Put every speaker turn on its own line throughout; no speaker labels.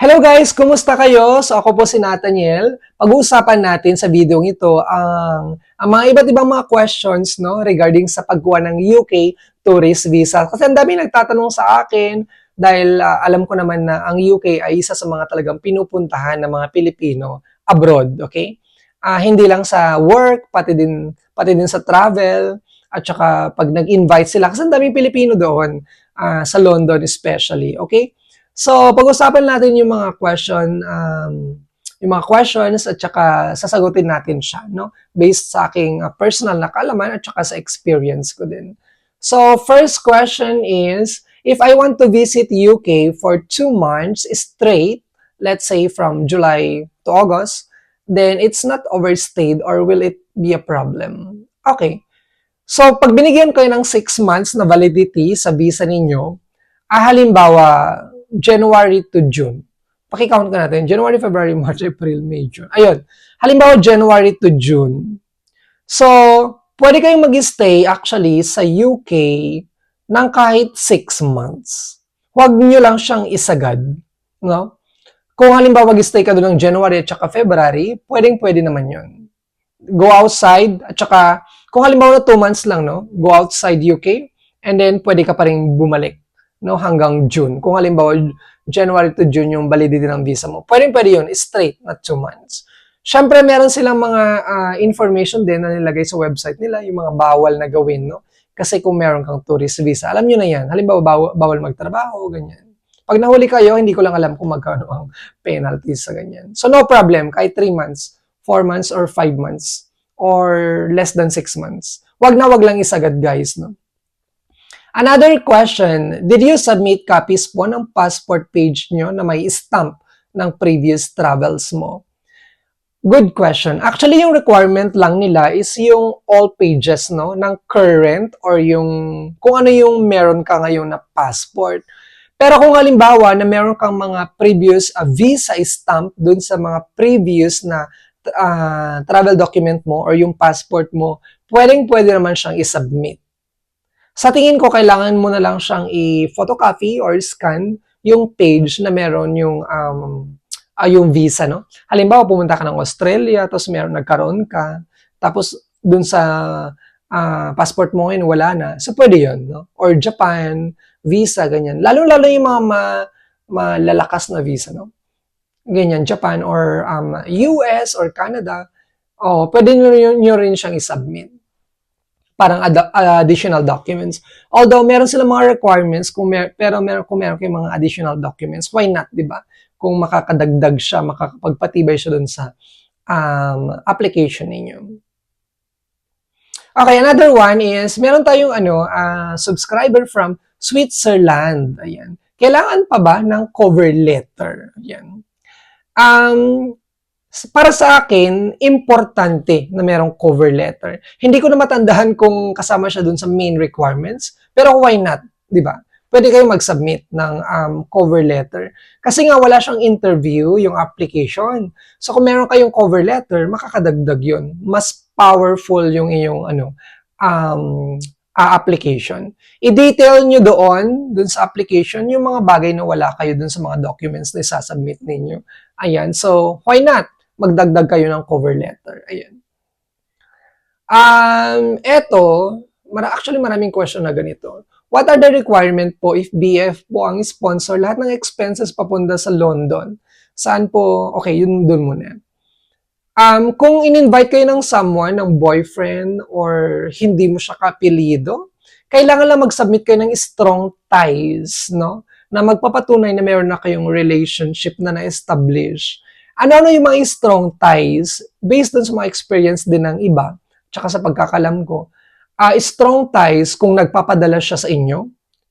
Hello guys, kumusta kayo? So ako po si Nathaniel. Pag-uusapan natin sa video ito ang, ang mga iba't ibang mga questions no regarding sa pagkuha ng UK tourist visa. Kasi ang dami nagtatanong sa akin dahil ah, alam ko naman na ang UK ay isa sa mga talagang pinupuntahan ng mga Pilipino abroad, okay? Ah, hindi lang sa work, pati din pati din sa travel at saka pag nag-invite sila kasi ang daming Pilipino doon ah, sa London especially, okay? So, pag-usapan natin yung mga question, um, yung mga questions at saka sasagutin natin siya, no? Based sa aking uh, personal na kaalaman at saka sa experience ko din. So, first question is, if I want to visit UK for two months straight, let's say from July to August, then it's not overstayed or will it be a problem? Okay. So, pag binigyan ko ng six months na validity sa visa ninyo, ah, halimbawa, January to June. Pakicount ka natin. January, February, March, April, May, June. Ayun. Halimbawa, January to June. So, pwede kayong mag-stay actually sa UK ng kahit 6 months. Huwag nyo lang siyang isagad. No? Kung halimbawa mag-stay ka doon ng January at saka February, pwedeng pwede naman yun. Go outside at saka, kung halimbawa na 2 months lang, no? Go outside UK and then pwede ka pa rin bumalik no hanggang June. Kung halimbawa January to June yung validity ng visa mo. Pwede pwede yun, straight na 2 months. Siyempre, meron silang mga ah, information din na nilagay sa website nila, yung mga bawal na gawin, no? Kasi kung meron kang tourist visa, alam nyo na yan. Halimbawa, bawal, bawal magtrabaho, ganyan. Pag nahuli kayo, hindi ko lang alam kung magkano ang penalties sa ganyan. So, no problem. Kahit 3 months, 4 months, or 5 months, or less than 6 months. Wag na wag lang isagad, guys, no? Another question, did you submit copies po ng passport page nyo na may stamp ng previous travels mo? Good question. Actually, yung requirement lang nila is yung all pages, no? Ng current or yung, kung ano yung meron ka ngayon na passport. Pero kung halimbawa na meron kang mga previous uh, visa stamp dun sa mga previous na uh, travel document mo or yung passport mo, pwedeng pwede naman siyang isubmit. Sa tingin ko, kailangan mo na lang siyang i-photocopy or scan yung page na meron yung um, ah, yung visa, no? Halimbawa, pumunta ka ng Australia, tapos meron, nagkaroon ka, tapos dun sa ah, passport mo ngayon, wala na. So, pwede yun, no? Or Japan, visa, ganyan. Lalo-lalo yung mga ma- malalakas na visa, no? Ganyan, Japan or um, US or Canada, oh, pwede nyo, nyo rin siyang isubmit parang ad- additional documents. Although meron silang mga requirements kung mer- pero meron kung meron kayong mga additional documents, why not, 'di ba? Kung makakadagdag siya, makakapagpatibay siya doon sa um, application ninyo. Okay, another one is meron tayong ano, uh, subscriber from Switzerland. Ayan. Kailangan pa ba ng cover letter? Ayan. Um, para sa akin, importante na merong cover letter. Hindi ko na matandahan kung kasama siya dun sa main requirements, pero why not, di ba? Pwede kayong mag-submit ng um, cover letter. Kasi nga wala siyang interview, yung application. So kung meron kayong cover letter, makakadagdag yun. Mas powerful yung iyong ano, um, application. I-detail nyo doon, dun sa application, yung mga bagay na wala kayo dun sa mga documents na isasubmit ninyo. Ayan, so why not? Magdagdag kayo ng cover letter. Ayan. Um, eto, mara actually maraming question na ganito. What are the requirement po if BF po ang sponsor lahat ng expenses papunta sa London? Saan po? Okay, yun dun muna. Um, kung in-invite kayo ng someone, ng boyfriend, or hindi mo siya kapilido, kailangan lang mag-submit kayo ng strong ties, no? Na magpapatunay na meron na kayong relationship na na-establish ano-ano yung mga strong ties based dun sa mga experience din ng iba, tsaka sa pagkakalam ko. Uh, strong ties, kung nagpapadala siya sa inyo,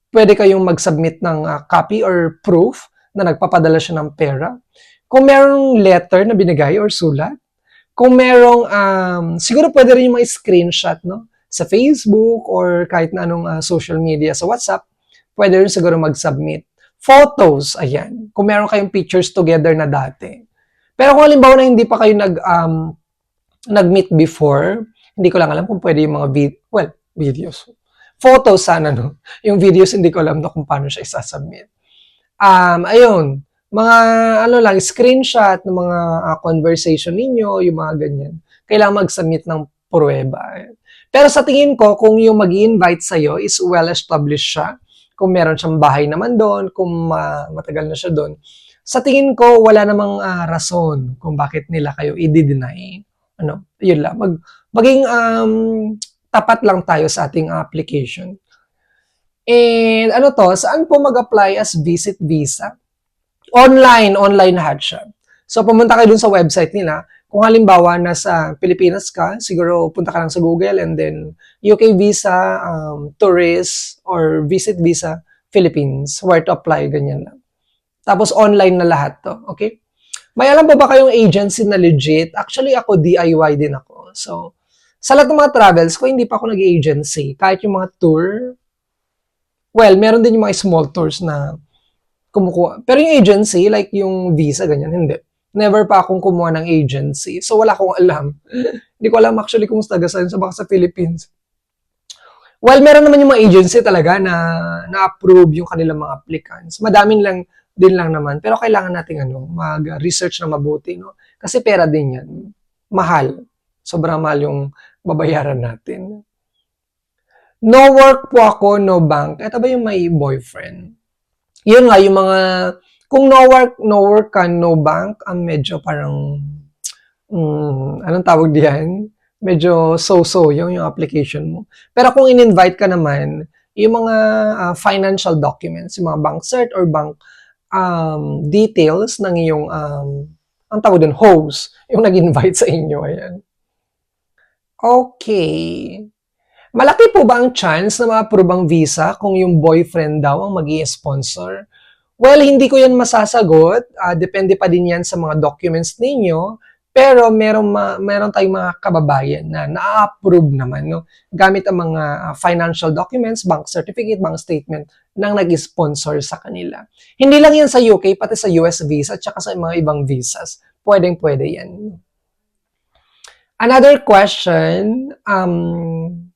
pwede kayong mag-submit ng uh, copy or proof na nagpapadala siya ng pera. Kung merong letter na binigay or sulat, kung merong, um, siguro pwede rin yung mga screenshot, no? Sa Facebook or kahit na anong uh, social media sa WhatsApp, pwede rin siguro mag-submit. Photos, ayan. Kung meron kayong pictures together na dati pero kung halimbawa na hindi pa kayo nag, um, nag-meet before, hindi ko lang alam kung pwede yung mga vid- well, videos. Photos sana, no? Yung videos, hindi ko alam na kung paano siya isasubmit. Um, ayun. mga ano lang, screenshot ng mga ah, conversation ninyo, yung mga ganyan. Kailangan mag-submit ng pruweba. Pero sa tingin ko, kung yung mag invite sa'yo is well-established siya, kung meron siyang bahay naman doon, kung ma- matagal na siya doon, sa tingin ko, wala namang ah, rason kung bakit nila kayo i-deny. Ano, yun lang. Mag, maging um, tapat lang tayo sa ating application. And ano to, saan po mag-apply as visit visa? Online, online lahat siya. So pumunta kayo dun sa website nila. Kung halimbawa nasa Pilipinas ka, siguro punta ka lang sa Google and then UK visa, um, tourist, or visit visa, Philippines, where to apply, ganyan lang. Tapos online na lahat to, okay? May alam pa ba kayong agency na legit? Actually, ako DIY din ako. So, sa lahat ng mga travels ko, hindi pa ako nag-agency. Kahit yung mga tour, well, meron din yung mga small tours na kumukuha. Pero yung agency, like yung visa, ganyan, hindi. Never pa akong kumuha ng agency. So, wala akong alam. hindi ko alam actually kung taga saan sa baka sa Philippines. Well, meron naman yung mga agency talaga na na-approve yung kanilang mga applicants. Madaming lang din lang naman. Pero kailangan nating ano, mag-research na mabuti. No? Kasi pera din yan. Mahal. Sobrang mahal yung babayaran natin. No work po ako, no bank. Ito ba yung may boyfriend? Yun nga, yung mga, kung no work, no work ka, no bank, ang medyo parang, mm, anong tawag diyan? Medyo so-so yung, yung application mo. Pero kung in-invite ka naman, yung mga ah, financial documents, yung mga bank cert or bank um, details ng iyong, um, ang tawag doon, host, yung nag-invite sa inyo. Ayan. Okay. Malaki po ba ang chance na ma-approve ang visa kung yung boyfriend daw ang mag sponsor Well, hindi ko yan masasagot. Ah, depende pa din yan sa mga documents ninyo. Pero meron, ma- meron tayong mga kababayan na na-approve naman no? gamit ang mga ah, financial documents, bank certificate, bank statement nang nag-sponsor sa kanila. Hindi lang yan sa UK, pati sa US visa at saka sa mga ibang visas. Pwedeng-pwede yan. Another question, um,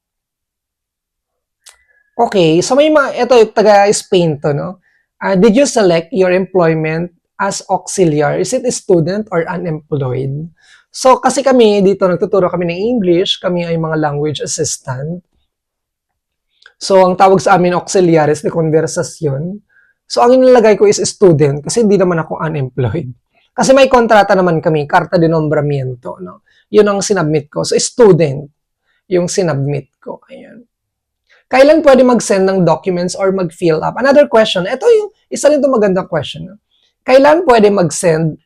Okay, so may mga, ito, taga Spain to, no? Uh, did you select your employment as auxiliary? Is it a student or unemployed? So, kasi kami dito, nagtuturo kami ng English, kami ay mga language assistant. So, ang tawag sa amin auxiliaries de conversasyon. So, ang inilagay ko is student kasi hindi naman ako unemployed. Kasi may kontrata naman kami, karta de nombramiento, no? Yun ang sinubmit ko. So, student yung sinubmit ko. Ayan. Kailan pwede mag-send ng documents or mag-fill up? Another question. Ito yung isa rin itong magandang question. Kailan pwede mag-send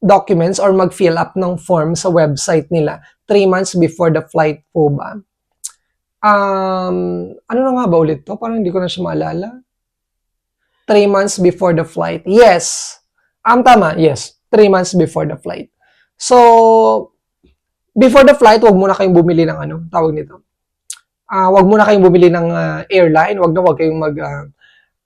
documents or mag-fill up ng form sa website nila? Three months before the flight po ba? Um, ano na nga ba ulit to? Parang hindi ko na siya maalala. Three months before the flight. Yes. Um, tama. Yes. Three months before the flight. So, before the flight, wag muna kayong bumili ng ano, tawag nito uh, wag muna kayong bumili ng uh, airline, wag na wag kayong mag uh,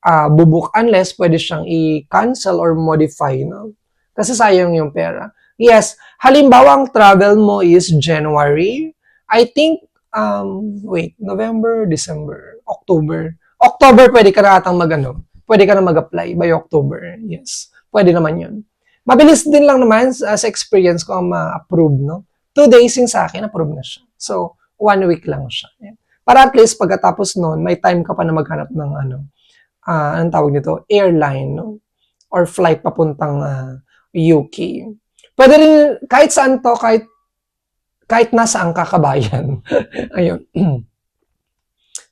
uh, bubuk unless pwede siyang i-cancel or modify, no? Kasi sayang yung pera. Yes, halimbawa ang travel mo is January, I think, um, wait, November, December, October. October pwede ka na atang mag, ano, pwede ka na mag-apply by October. Yes, pwede naman yun. Mabilis din lang naman uh, experience ko ma-approve, no? Two days yung sa akin, approve na siya. So, one week lang siya. Yeah. Para at least pagkatapos noon, may time ka pa na maghanap ng ano, uh, anong tawag nito, airline, no? Or flight papuntang uh, ah, UK. Pwede rin, kahit saan to, kahit, kahit nasa ang kakabayan. Ayun.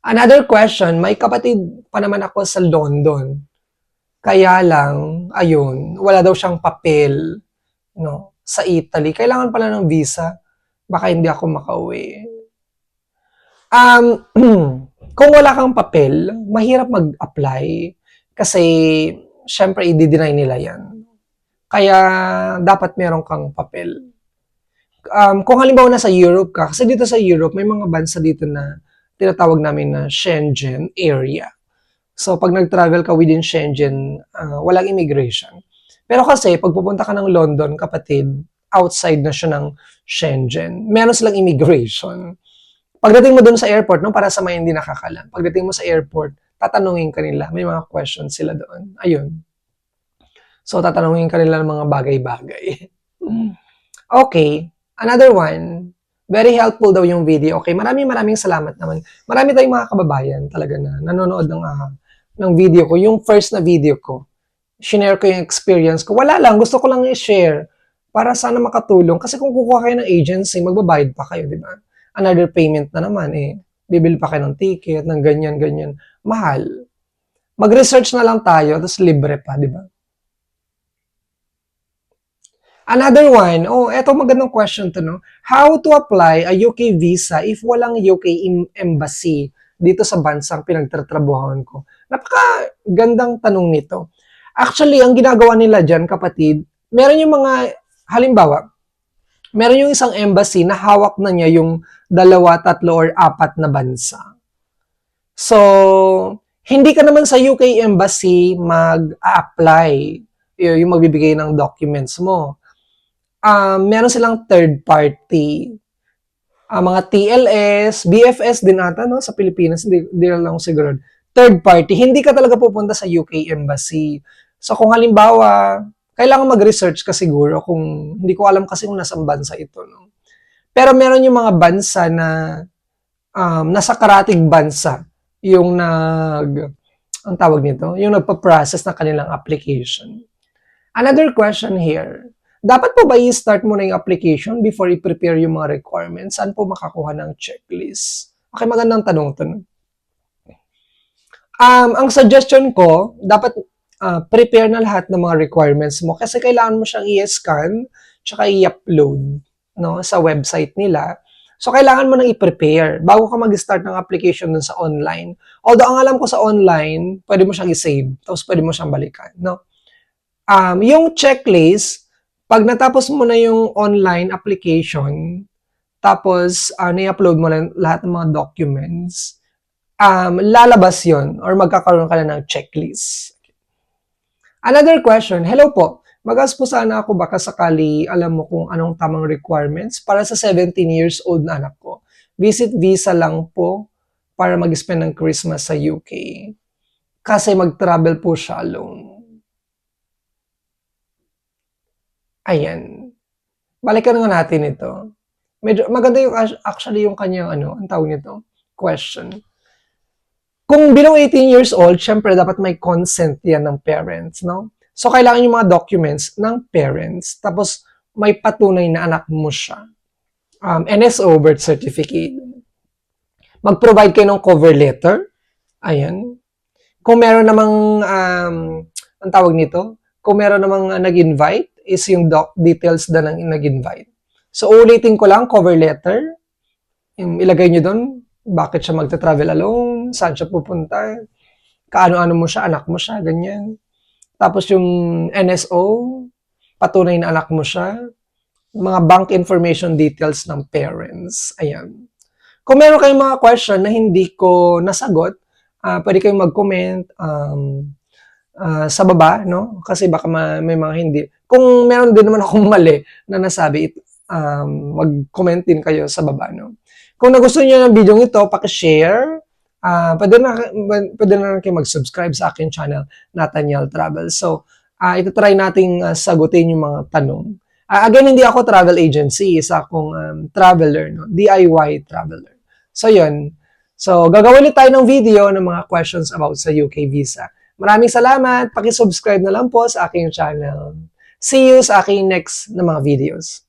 Another question, may kapatid pa naman ako sa London. Kaya lang, ayun, wala daw siyang papel no, sa Italy. Kailangan pala ng visa. Baka hindi ako makauwi. Um, kung wala kang papel, mahirap mag-apply kasi syempre i-deny nila yan. Kaya dapat meron kang papel. Um, kung halimbawa nasa Europe ka, kasi dito sa Europe may mga bansa dito na tinatawag namin na Schengen area. So pag nag-travel ka within Schengen, uh, walang immigration. Pero kasi pag pupunta ka ng London, kapatid, outside na siya ng Schengen, meron silang immigration. Pagdating mo doon sa airport, no, para sa mga hindi nakakalam, pagdating mo sa airport, tatanungin ka nila, may mga questions sila doon. Ayun. So, tatanungin ka nila ng mga bagay-bagay. okay. Another one. Very helpful daw yung video. Okay, maraming maraming salamat naman. Marami tayong mga kababayan talaga na nanonood ng, ah, ng video ko. Yung first na video ko, shinare ko yung experience ko. Wala lang, gusto ko lang i-share para sana makatulong. Kasi kung kukuha kayo ng agency, magbabayad pa kayo, di ba? Another payment na naman eh. Bibili pa kayo ng ticket, ng ganyan, ganyan. Mahal. Mag-research na lang tayo, tapos libre pa, di ba? Another one, oh, eto magandang question to, no? How to apply a UK visa if walang UK em- embassy dito sa bansang pinagtatrabuhan ko? Napaka gandang tanong nito. Actually, ang ginagawa nila dyan, kapatid, meron yung mga, halimbawa, meron yung isang embassy na hawak na niya yung dalawa, tatlo, or apat na bansa. So, hindi ka naman sa UK embassy mag-apply yung magbibigay ng documents mo. Um, meron silang third party. Ah, mga TLS, BFS din ata no, sa Pilipinas, hindi, hindi lang siguro. Third party, hindi ka talaga pupunta sa UK embassy. So kung halimbawa, kailangan mag-research ka siguro kung hindi ko alam kasi kung nasang bansa ito. No? Pero meron yung mga bansa na um, nasa karating bansa yung nag, ang tawag nito, yung nagpa-process ng kanilang application. Another question here, dapat po ba i-start mo na yung application before i-prepare yung mga requirements? Saan po makakuha ng checklist? Okay, magandang tanong to. no? Um, ang suggestion ko, dapat ah, prepare na lahat ng mga requirements mo kasi kailangan mo siyang i-scan tsaka i-upload no, sa website nila. So, kailangan mo nang i-prepare bago ka mag-start ng application dun sa online. Although, ang alam ko sa online, pwede mo siyang i-save, tapos pwede mo siyang balikan. No? Um, yung checklist, pag natapos mo na yung online application, tapos uh, na-upload mo na lahat ng mga documents, um, lalabas yon or magkakaroon ka na ng checklist. Another question, hello po, mag-ask po sana ako baka sakali alam mo kung anong tamang requirements para sa 17 years old na anak ko. Visit visa lang po para mag-spend ng Christmas sa UK. Kasi mag-travel po siya alone. Ayan. Balikan nga natin ito. Medyo maganda yung actually yung kanyang ano, ang tawag nito, question. Kung below 18 years old, syempre dapat may consent yan ng parents, no? So kailangan yung mga documents ng parents. Tapos may patunay na anak mo siya. Um, NSO birth certificate. Mag-provide kayo ng cover letter. Ayan. Kung meron namang um, ang tawag nito, kung meron namang uh, nag-invite, is yung doc details na ng nag-invite. So, ulitin ko lang, cover letter. Yung ilagay nyo doon, bakit siya magta-travel alone, saan siya pupunta, kaano-ano mo siya, anak mo siya, ganyan. Tapos yung NSO, patunay na anak mo siya, mga bank information details ng parents. Ayan. Kung meron kayong mga question na hindi ko nasagot, uh, pwede kayong mag-comment um, uh, sa baba, no? Kasi baka ma- may mga hindi. Kung meron din naman akong mali na nasabi, it, um, mag-comment din kayo sa baba, no? Kung nagustuhan niyo ng video ito, paki-share. Uh, pwede na, pwede na kayo mag-subscribe sa akin channel, Nathaniel Travel. So, uh, ito try nating uh, sagutin yung mga tanong. Uh, again, hindi ako travel agency, isa akong um, traveler, no? DIY traveler. So, yun. So, gagawin ulit tayo ng video ng mga questions about sa UK visa. Maraming salamat. Paki-subscribe na lang po sa aking channel. See you sa aking next na mga videos.